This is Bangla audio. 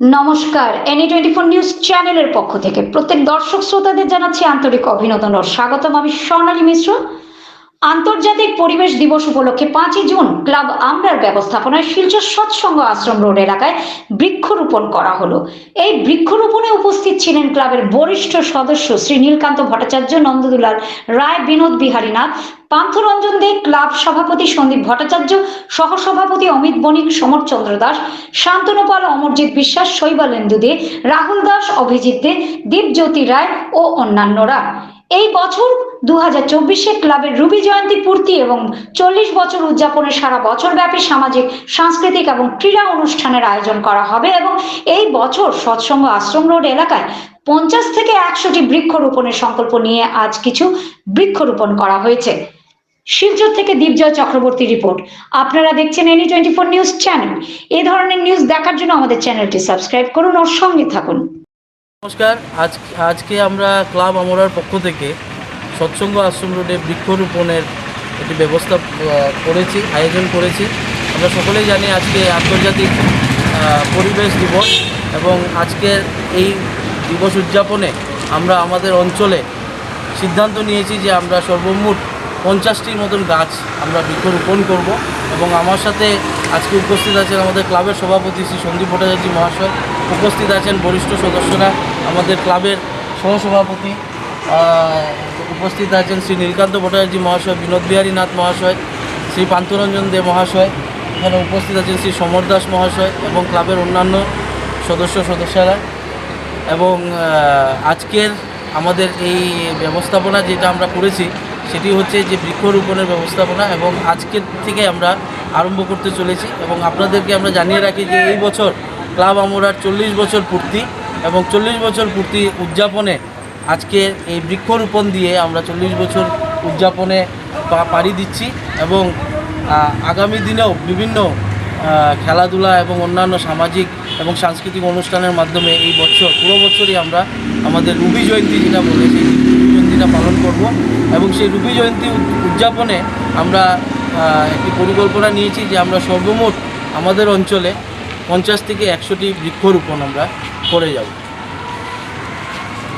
নমস্কার এনি টোয়েন্টি ফোর নিউজ চ্যানেলের পক্ষ থেকে প্রত্যেক দর্শক শ্রোতাদের জানাচ্ছি আন্তরিক অভিনন্দন ও স্বাগতম। আমি স্বর্ণালী মিশ্র। আন্তর্জাতিক পরিবেশ দিবস উপলক্ষে পাঁচই জুন ক্লাব আমরার ব্যবস্থাপনায় শিলচর সৎসঙ্গ আশ্রম রোড এলাকায় বৃক্ষরোপণ করা হলো। এই বৃক্ষরোপণে উপস্থিত ছিলেন ক্লাবের বরিষ্ঠ সদস্য শ্রী নীলকান্ত ভট্টাচার্য নন্দদুলাল রায়, বিনোদ বিহারী নাথ, পান্থরঞ্জন দে, ক্লাব সভাপতি সন্দীপ ভট্টাচার্য, সহসভাপতি অমিত বণিক, সমর চন্দ্র দাস, শান্তনুপাল, অমরজিৎ বিশ্বাস শৈবালেন্দু দে, রাহুল দাস, অভিজিৎ দে, দীপজ্যোতি রায় ও অন্যান্যরা। এই বছর দু হাজার চব্বিশে ক্লাবের রুবি জয়ন্তী পূর্তি এবং চল্লিশ বছর উদযাপনে সারা বছর ব্যাপী সামাজিক, সাংস্কৃতিক এবং ক্রীড়া অনুষ্ঠানের আয়োজন করা হবে এবং এই বছর সৎসঙ্গ আশ্রম রোড এলাকায় পঞ্চাশ থেকে একশোটি বৃক্ষরোপণের সংকল্প নিয়ে আজ কিছু বৃক্ষরোপণ করা হয়েছে। শিলচর থেকে দীপজয় চক্রবর্তী রিপোর্ট। আপনারা দেখছেন any twenty four news channel এই ধরনের নিউজ দেখার জন্য আমাদের চ্যানেলটি সাবস্ক্রাইব করুন ওর সঙ্গে থাকুন। নমস্কার। আজ আজকে আমরা ক্লাব আমরার পক্ষ থেকে সৎসঙ্গ আশ্রম রোডে বৃক্ষরোপণের একটি ব্যবস্থা করেছি, আয়োজন করেছি। আমরা সকলেই জানি আজকে আন্তর্জাতিক পরিবেশ দিবস এবং আজকের এই দিবস উদযাপনে আমরা আমাদের অঞ্চলে সিদ্ধান্ত নিয়েছি যে আমরা সর্বমোট পঞ্চাশটির মতন গাছ আমরা বৃক্ষরোপণ করব এবং আমার সাথে আজকে উপস্থিত আছেন আমাদের ক্লাবের সভাপতি শ্রী সন্দীপ ভট্টাচার্য মহাশয়, উপস্থিত আছেন বরিষ্ঠ সদস্যরা আমাদের ক্লাবের সহসভাপতি উপস্থিত আছেন শ্রী নীলকান্ত ভট্টাচার্য মহাশয়, বিনোদ বিহারী নাথ মহাশয়, শ্রী পান্থরঞ্জন দে মহাশয়, এখানে উপস্থিত আছেন শ্রী সমর দাস মহাশয় এবং ক্লাবের অন্যান্য সদস্য সদস্যরা। এবং আজকের আমাদের এই ব্যবস্থাপনা যেটা আমরা করেছি, সেটি হচ্ছে যে বৃক্ষরোপণের ব্যবস্থাপনা এবং আজকের থেকে আমরা আরম্ভ করতে চলেছি এবং আপনাদেরকে আমরা জানিয়ে রাখি যে এই বছর ক্লাব আমরা চল্লিশ বছর পূর্তি। এবং চল্লিশ বছর পূর্তি উদযাপনে আজকে এই বৃক্ষরোপণ দিয়ে আমরা চল্লিশ বছর উদযাপনে পাড়ি দিচ্ছি এবং আগামী দিনেও বিভিন্ন খেলাধুলা এবং অন্যান্য সামাজিক এবং সাংস্কৃতিক অনুষ্ঠানের মাধ্যমে এই বছর, পুরো বছরই আমরা আমাদের রুবি জয়ন্তী যেটা বলে, সেই জয়ন্তীটা পালন করব এবং সেই রুবি জয়ন্তী উদযাপনে আমরা একটি পরিকল্পনা নিয়েছি যে আমরা সর্বমোট আমাদের অঞ্চলে পঞ্চাশ থেকে একশোটি বৃক্ষরোপণ আমরা করে যাব।